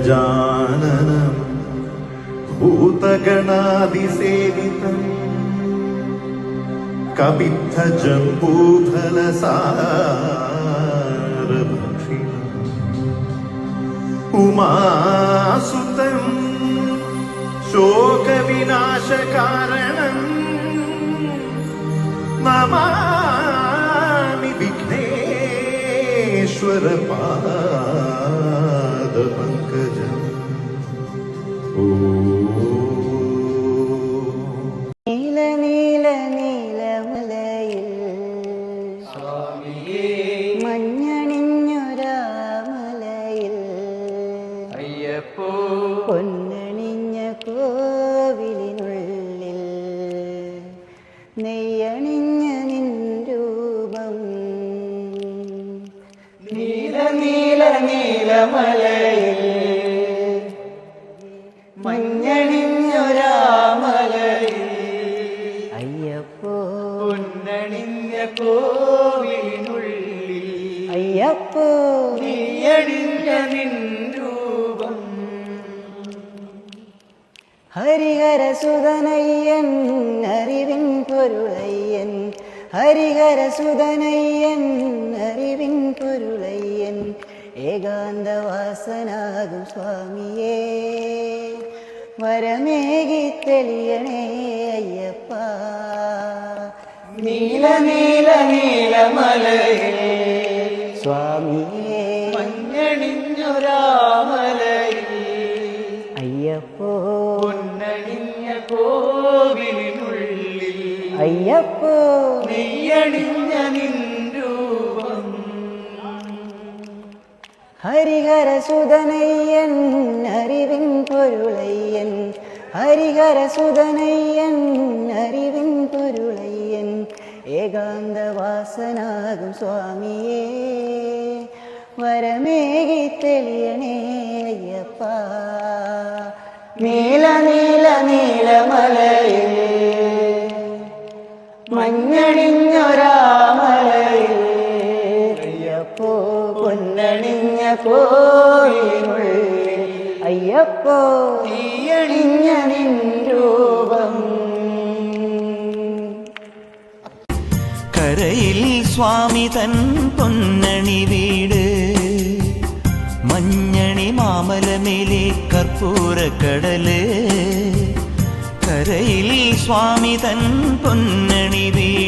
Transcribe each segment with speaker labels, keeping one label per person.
Speaker 1: ഗജാനനം ഭൂതഗണാതിസേവിതം കവിദ്ധജംബൂഫലസാരഭക്ഷിണം ഉമാസുതം ശോകവിനാശകാരണം നമാമി വിഘ്നേശ്വരപാദപങ്കജം. ഓ
Speaker 2: നീലമലയിൽ മഞ്ഞണിഞ്ഞൊരാമലയിൽ.
Speaker 3: അയ്യപ്പോ.
Speaker 2: പൊന്നണിഞ്ഞ കോവിലിനുള്ളിൽ അയ്യപ്പോ.
Speaker 3: നീയണിഞ്ഞ നിൻ രൂപം
Speaker 2: ഹരിഹര സുതനയ്യൻ അറിവിൻ പൊരുളയ്യൻ. ഹരിഹര സുതനയ്യൻ അറിവിൻ പൊരുളയ്യൻ. ഏകാന്തവാസനാകും സ്വാമിയേ. വരമേകി തെളിയണേ അയ്യപ്പ.
Speaker 3: നീല നീല നീലമലയിൽ
Speaker 2: സ്വാമിയേ.
Speaker 3: മഞ്ഞണിഞ്ഞൊരാമലയിൽ
Speaker 2: അയ്യപ്പോ.
Speaker 3: പൊന്നണിഞ്ഞ കോവിലിനുള്ളിൽ
Speaker 2: അയ്യപ്പോ.
Speaker 3: നെയ്യണിഞ്ഞ നിൻ
Speaker 2: ഹരിഹര സുതനയ്യൻ അറിവിൻ പൊരുളയ്യൻ ഹരിഹര സുതനയ്യൻ അറിവിൻ പൊരുളയ്യൻ ഏകാന്തവാസനാകും സ്വാമിയേ വരമേകി തെളിയണേ അയ്യപ്പ നീല നീല നീലമലയിൽ അയ്യപ്പോ തീയണിഞ്ഞ നിൻ രൂപം.
Speaker 4: കരയിൽ സ്വാമി തൻ പൊന്നണി വീട്. മഞ്ഞണി മാമലമേലെ കർപ്പൂരക്കടൽ കരയിൽ സ്വാമി തൻ പൊന്നണി വീട്.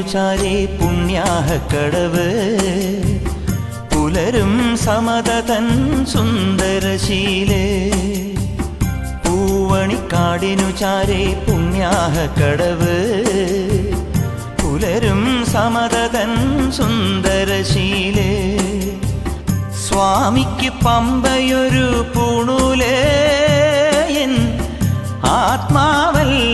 Speaker 4: ചാരേ പുണ്യാഹ കടവ്. പുലരും സമതതൻ സുന്ദരശീലേ. പൂവണിക്കാടിനു ചാരേ പുണ്യാഹ കടവ്. പുലരും സമതതൻ സുന്ദരശീലേ. സ്വാമിക്ക് പമ്പയൊരു പൂണൂലേ. എൻ ആത്മാവല്ലയോ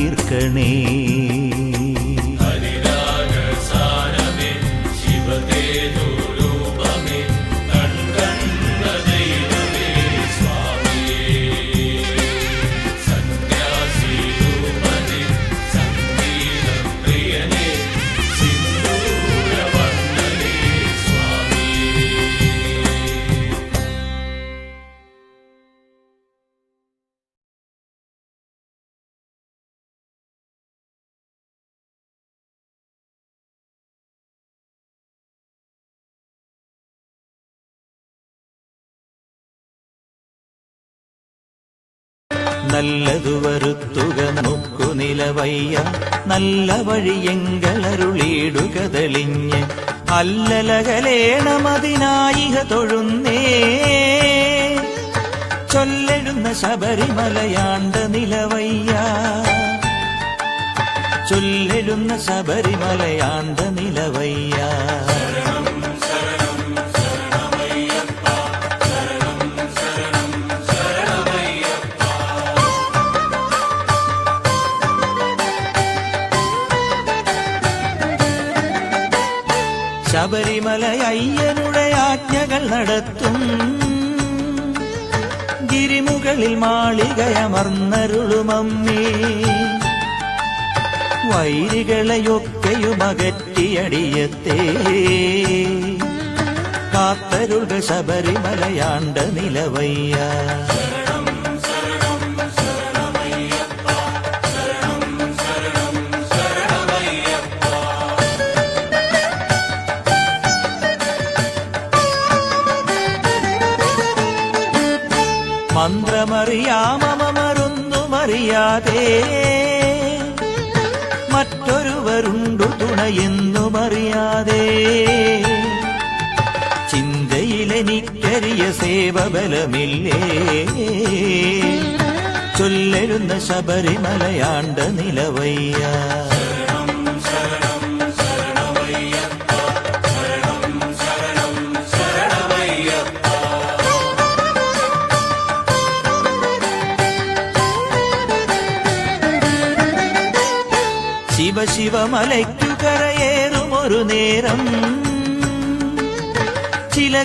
Speaker 4: തീർക്കണേ നല്ലതു വരുത്തുക നമുക്കു നിലവയ്യ. നല്ല വഴിയെങ്കളരുളിയിടുക തെളിഞ്ഞ്. അല്ലലകലേണമതിനായിക തൊഴുന്നേ. ചൊല്ലെഴുന്ന ശബരിമലയാണ്ട നിലവയ്യ. ചൊല്ലെഴുന്ന ശബരിമലയാണ്ട നിലവയ്യ. ശബരിമല അയ്യനുടെ ആജ്ഞകൾ നടത്തും. ഗിരിമുകളിൽ മാളികയമർന്നരുളുമമ്മേ. വൈരികളെയൊക്കെയും അകറ്റിയടിയത്തേ. കാത്തരുക ശബരിമലയാണ്ട നിലവയ്യ. മന്ത്രമറിയാമമരുന്നുമറിയാതെ മറ്റൊരുവരുണ്ടു തുണയെന്നുമറിയാതെ. ചിന്തയിലെനിക്കരിയ സേവബലമില്ലേ? ചൊല്ലെഴുന്ന ശബരിമലയാണ്ട നിലവയ്യ. சிவ சிவமலைக்கு கரையேறும் ஒரு நேரம் சில